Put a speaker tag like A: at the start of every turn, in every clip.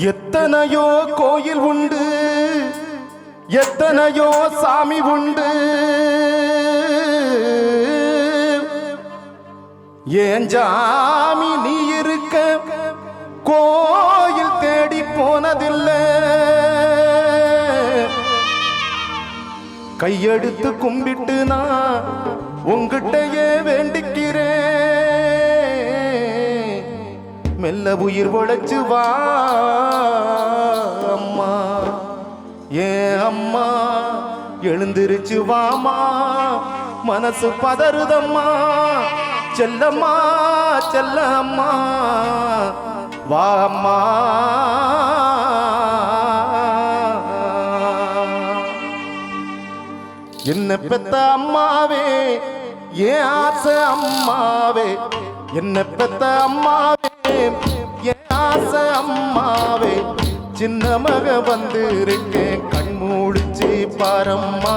A: எத்தனையோ கோயில் உண்டு எத்தனையோ சாமி உண்டு. ஏன் ஜாமி நீ இருக்க? கோயில் தேடி போனதில்லை. கையெடுத்து கும்பிட்டு நான் உங்கிட்டயே வேண்டிக்கிறேன். மெல்ல உயிர் உழைச்சு வா அம்மா. ஏ அம்மா எழுந்திருச்சு வாமா. மனசு பதறுதம்மா. செல்லம்மா செல்லம்மா. வா அம்மா. என்ன பெத்த அம்மாவே ஏ ஆசை அம்மாவே என்ன பெத்த அம்மாவே. ஆச அம்மாவே சின்ன மக வந்திருக்கேன் கண் மூடிச்சு பாரம்மா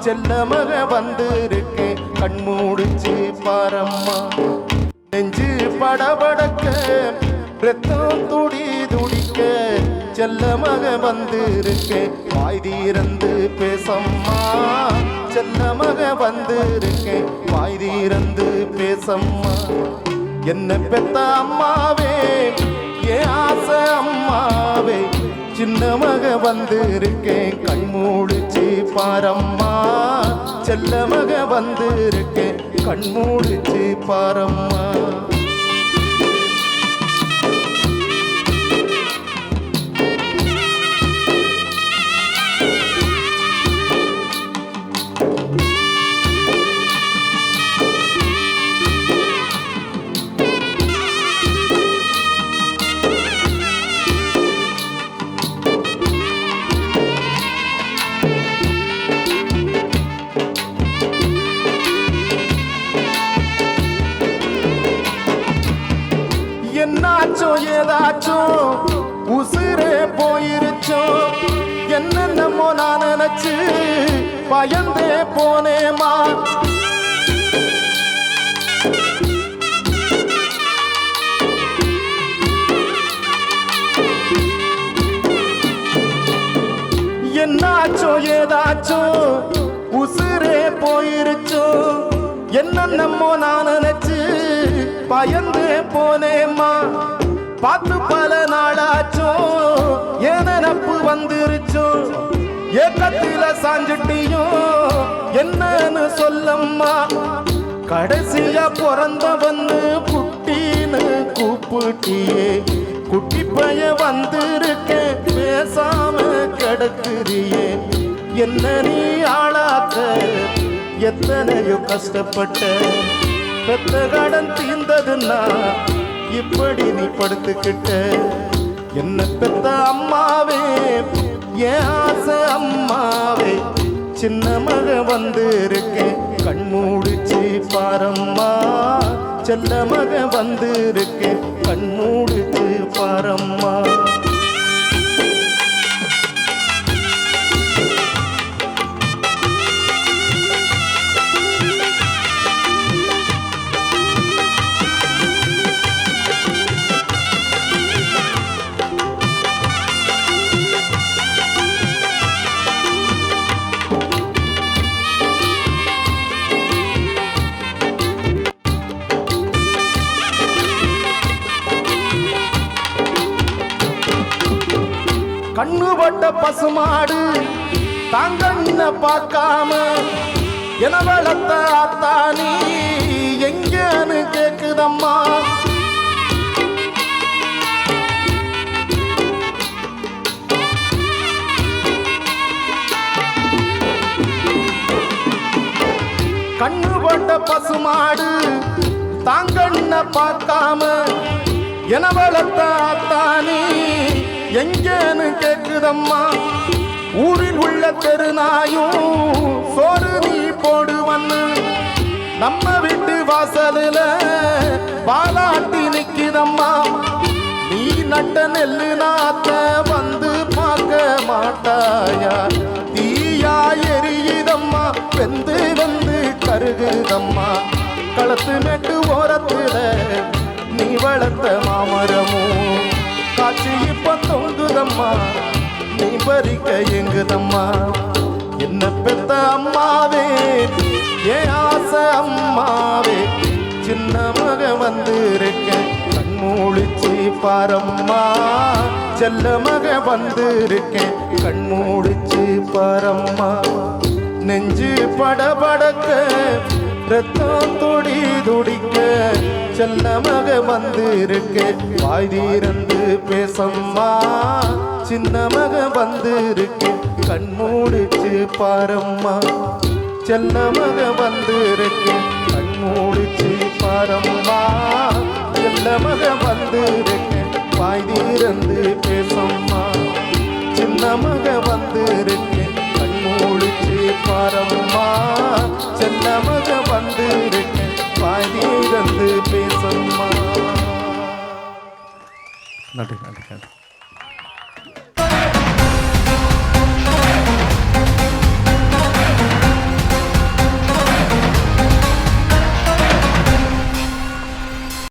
A: செல்ல மக வந்திருக்கேன் கண் மூடிச்சு பாரம்மா. நெஞ்சு படபடக்க ரத்தம் துடி துடிக்க செல்ல மக வந்திருக்கேன் வாய் தீரந்து பேசம்மா செல்ல மக வந்திருக்கேன் வாய் தீரந்து பேசம்மா. என்ன பெத்த அம்மாவே ஏன் ஆசை அம்மாவே. சின்ன மக வந்திருக்கேன் கண் மூடிச்சு பாரம்மா. செல்ல மக வந்திருக்கேன் கண் மூடிச்சு பாரம்மா. ஏதாச்சும் உசுரே போயிருச்சோ? என்னென்னமோ நான் நினைச்சு பயந்தே போனேமா என்னாச்சோ ஏதாச்சோ? உசுரே போயிருச்சோ? என்னென்னமோ நான் நினைச்சு பயந்தே போனேம்மா. பார்த்து பல நாளாச்சோ ஏன் நினப்பு வந்துருச்சோ ஏக்கத்தில சாஞ்சிட்டியோ என்னன்னு சொல்லம்மா. கடைசியா பிறந்தவன்னு குட்டின்னு கூப்பிட்டியே குட்டி பைய வந்திருக்கேன் பேசாம கிடக்குறியே. என்ன நீ ஆளாக்க எத்தனையோ கஷ்டப்பட்ட பெத்த கடன் தீர்ந்ததுன்னா இப்படி நீ படுத்துக்கிட்ட. என்ன பெத்த அம்மாவே ஏன் ஆசை அம்மாவே. சின்ன மக வந்து இருக்கேன் கண் மூடிச்சு பாரம்மா. செல்ல மக வந்து இருக்கேன் கண் மூடிச்சு பாரம்மா. கண்ணு பட்ட பசுமாடு தாங்கண்ண பார்க்காம என வளர்த்த ஆத்தானி எங்கன்னு கேக்குதம்மா? கண்ணு போட்ட பசுமாடு தாங்கண்ண பார்க்காம என வளர்த்த ஆத்தானி எங்கேன்னு கேக்குதம்மா? ஊரில் உள்ள தெருநாயும் சோறு நீ போடுவன்னு. நம்ம வீட்டு வாசலில் பாலாட்டி நிற்கிதம்மா நீ நட்ட நெல்லு நாத்த வந்து பார்க்க மாட்டாயா? தீயா எரியுதம்மா வெந்து வந்து கருகுதம்மா. களத்து நெட்டு ஓரத்தில் நீ வளர்த்த மாமரமும். பாரம்மா நீ பறிக்க எங்குதம்மா? என்ன பெத்த அம்மாவே ஏ ஆசை அம்மாவே? சின்ன மக வந்திருக்கேன் கண்மூழிச்சு பாரம்மா. செல்ல மக வந்திருக்கேன் கண்மூடிச்சு பாரம்மா. நெஞ்சு படபடக்க ரத்தம் துடி துடிக்க செல்ல வந்திருக்க. வாய் தீரந்து பேசம்மா சின்னமாக வந்திருக்க. கண்மூடிச்சு பாரம்மா செல்ல மக வந்திருக்க கண்மூடிச்சு பாரம்மா செல்ல வந்திருக்க. வாய் தீரந்து பேசம்மா சின்னமாக നന്ദി നന്ദി നന്ദി.